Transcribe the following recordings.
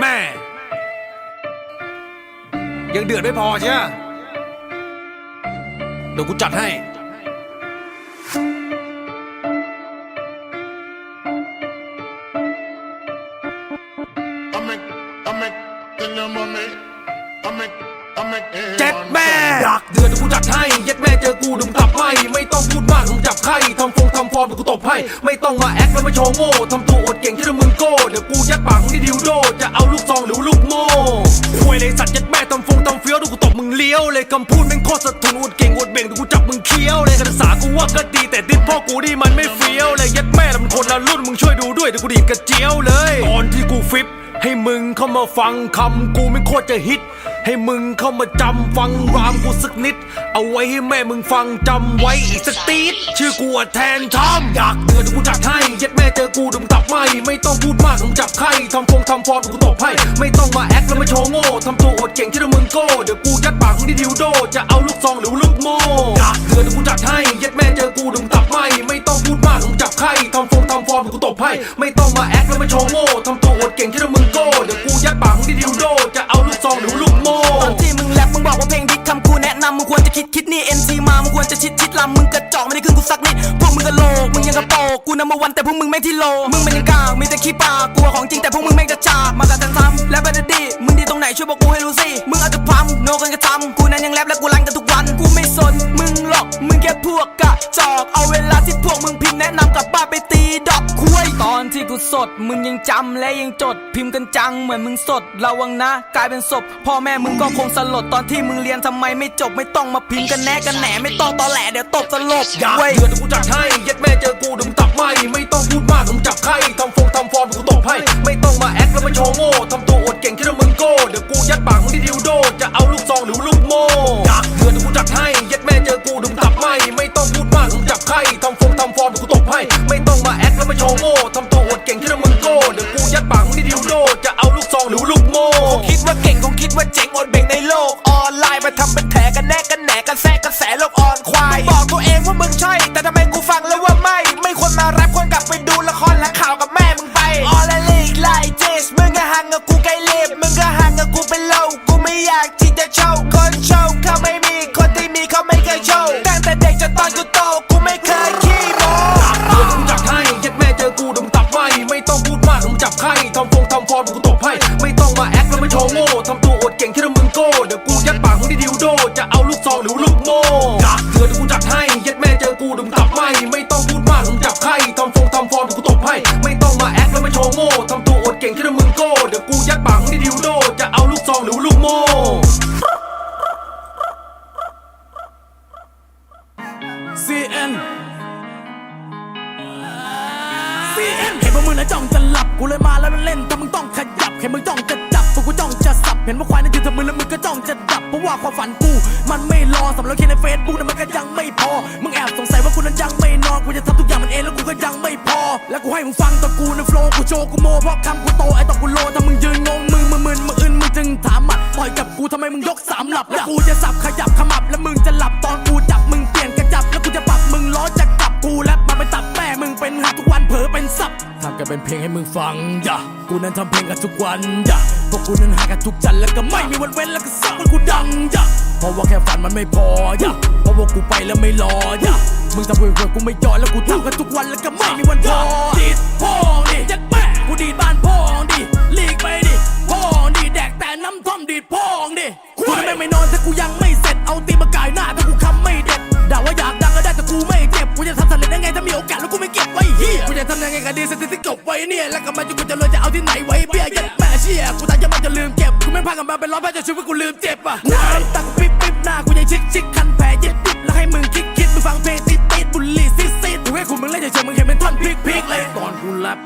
แม่ ยังเดือดไม่พอใช่ไหมเดี๋ยวกูจัดให้ I'm mean, I mean, เจ็ดแม่อยากเดือดเดี๋ยวกูจัดให้เย็ดแม่เจอกูดึงตับไม่ไม่ต้องพูดมากมึงจับไข้ทำฟงทำฟอร์มเดี๋ยวกูตบให้ ไม่ต้องมาแอคแล้วมาโชว์โง่ทำตัวอดเก่งที่มึงโก้เดี๋ยวกูยัดปากมึงที่ดิวโดจะเอาลูกซองหรือลูกโม่ควยเลยสัตว์ยัดแม่ทำฟงทำเฟี้ยวเดี๋ยวกูตบมึงเลี้ยวเลยคำพูดแม่งโคตรสะทุนอวดเก่งอวดเบ่งเดี๋ยวกูจับมึงเคี้ยวเลยการศึกษากูว่าก็ดีแต่ติดพ่อกูนี่มันไม่เฟี้ยวเลยยัดแม่แล้วมันคนละรุ่นมึงช่วยดูด้วยเดี๋ยวกูดีดกระเจียวเลย ตอนที่กูฟิปให้มึงเข้ามาฟังคำกูไม่โคตรจะฮิต ให้มึงเข้ามาจำฟังรามกูสักนิด เอาไว้ให้แม่มึงฟังจำไว้อีกสักตีดชื่อกูอะแทนทอมอยากเดือดกูจัดให้เย็ดแม่เจอกูดึงตับไม่ไม่ต้องพูดมากมึงจับไข้ทำฟงทำฟอร์มเดี๋ยวกูตบให้ ไม่ต้องมาแอคแล้วมาโชว์โง่ทำตัวอดเก่งที่เรามึงโก้เดี๋ยวกูยัดปากมึงที่ดิวโด จะเอาลูกซองหรือลูกโม่อยากเดือดกูจัดให้เย็ดแม่เจอกูดึงตับไม่ไม่ต้องพูดมากมึงจับไข้ทำฟงทำฟอร์มเดี๋ยวกูตบให้ ไม่ต้องมาแอคแล้วมาโชว์โง่ทำตัวอดเก่งที่มึงโกมึงไม่งที่โล มึงมันยังกากมีแต่ขี้ปากกลัวของจริงแต่พวกมึงแม่งจะจากมากับทันซ้ำและบันดีมึงดีตรงไหนช่วยบอกกูให้รู้สิ มึงอาจจะพัมโนกันกระทำกูนั้นยังแรปและกูรันกันทุกวัน กูไม่สน มึง จอก เอาเวลาที่พวกมึงพิมพ์แนะนำกลับบ้านไปตีดอกคุยตอนที่กูสด มึงยังจำและยังจด พิมพ์กันจังเหมือนมึงสดระวังนะ กลายเป็นศพพ่อแม่มึงก็คงสลดตอนที่มึงเรียนทำไมไม่จบไม่ต้องมาพิมพ์กันแน่กันแหนไม่ต้องตอแหลเดี๋ยวตบสลบอยากเว้ยเดือดเดี๋ยวกูจัดให้เย็ดแม่เจอกูดึงตับไม่ไม่ต้องพูดมากมึงจับไข้ทำฟงทำฟอร์มเดี๋ยวกูตบให้ไม่ต้องมาแอคแล้วมาโชว์โง่ทำตัวอดเก่งที่มึงโก้เดี๋ยวกูยัดปากมึงที่ดิวโดจะเอาลูกซองหรือลูกโม่อยากเดือดเดี๋ยวกูจัดให้เย็ดแม่เจอกูดึงตับไม่ไม่ ต้องพูดมากมึงจับไข้ทำฟงทำฟอร์มเดี๋ยวกูตบให้ ไม่ต้องมาแอคแล้วมาโชว์โง่ทำตัวอดเก่งที่มึงโก้เดี๋ยวกูยัดปากมึงที่ดิวโดจะเอาลูกซองหรือลูกโม่คิดว่าเก่งคงคิดว่าเจ๋งอดเบ่งในโลกออนไลน์มาทำเป็นแถกันแนก กูโตกูไม่เคยขี้โม้เดือดกูจัดให้เย็ดแม่เจอกูดึงตับไม่ไม่ต้องพูดมากมึงจับไข้ทำฟงทำฟอร์มเดี๋ยวกูตบให้ไม่ต้องมาแอคแล้วมาโชว์โง่ทำตัวอดเก่งที่มึงโก้เดี๋ยวกูยัดปากมึงที่ดิวโดจะเอาลูกซองหรือลูกโม่อยากเดือดกูจัดให้เย็ดแม่เจอกูดึงตับไม่ไม่ต้องพูดมากมึงจับไข้ เห็นว่ามึงนะจ้องจะหลับ กูเลยมาแล้วเล่นถ้ามึงต้องขยับ เห็นมึงจ้องจะจับพวกกูจ้องจะสับ เห็นว่าควายนั่นยืนทำมือแล้วมึงก็จ้องจะดับ เพราะว่าความฝันกู มันไม่รอสำหรับแค่ในเฟซบุ๊กนั้นมันก็ยังไม่พอ มึงแอบสงสัยว่ากูนั้นยังไม่นอน กูจะทำทุกอย่างมันเองแล้วกูก็ยังไม่พอ แล้วกูให้มึงฟังตอนกูในโฟล์กูโชว์กูโมเพราะคำกูโต เป็นเพลงให้มึงฟังอย่ากูนั้นทำเพลงกันทุกวันอย่าพวกกูนั้นหากันทุกจันแล้วก็ไม่มีวันเว้นแล้วก็สักวันกูดังอย่าเพราะว่าแค่ฝันมันไม่พออย่าเพราะว่ากูไปแล้วไม่รออย่ามึงทำเพื่อกูไม่ยอยแล้วกูทำกันทุกวันแล้วก็ไม่มีวันพอดีดพ่องดิยัดแม่กูดีดบ้านพ่องดิลีก จะทำยังไงก็ดีสถิติกบไว้เนี่ยแล้วก็มาจนกูจะรวยจะเอาที่ไหนไว้เบี้ยยัดแม่เชี่ยกูตายจะมาจะลืมเก็บกูไม่พากันมาเป็นร้อยแพ้จนชีวิตกูลืมเจ็บอะหน้าตั้งปิ๊บปิ๊บหน้ากูยังชิกชิกคันแผลยิบยิบแล้วให้มึงคิดคิดมึงฟังเพลงติดติดบุหรี่ซิดซิดกูให้คุณมึงเล่นเฉยๆมึงเห็นเป็นท่อนพลิกพลิกเลยตอนกูแรป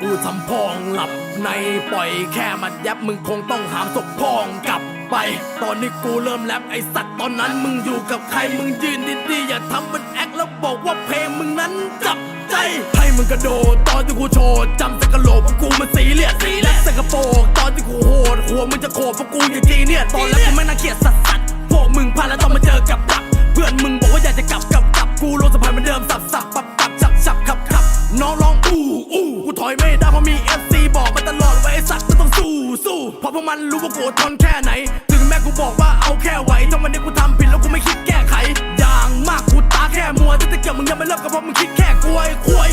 กูทำพองหลับในปล่อยแค่มัดยับมึงคงต้องหามศพพองกลับไป ตอนนี้กูเริ่มแรปไอสัตว์ตอนนั้นมึงอยู่กับใครมึงยืนดีๆอย่าทำมันแอคแล้วบอกว่าเพลงมึงนั้นจับใจให้ มึงกระโดดตอนที่กูโชว์จำสกะโหลกว่ากูมันสีเลียดสีและสกะโปรกตอนที่กูโหดหัวมึงจะโขดเพราะกูอย่างจีเนี่ยตอนแรกกูไม่น่าเกลียดสัสสัสพวกมึงพลาดแล้วต้องมาเจอกับดักเพื่อนมึงบอกว่าอยากจะกลับกลับกลับกูลงสะพานเหมือนเดิมสับสับปับปับฉับฉับขับขับน้องร้องอู้อู้กูถอยไม่ได้เพราะมี FC บอกมาตลอดว่าไอ้สัตว์มันต้องสู้เพราะพวกมันรู้ว่ากูอดทนแค่ไหน ถึงแม้กูบอกว่าเอาแค่ไหวถ้าวันนี้กูทำผิดแล้วกูไม่คิดแก้ไขอย่างมากกูตาแค่มัวที่ตะเกียบมึงยังไม่เลิกก็เพราะมึงคิดแค่กลัวไอ้ควย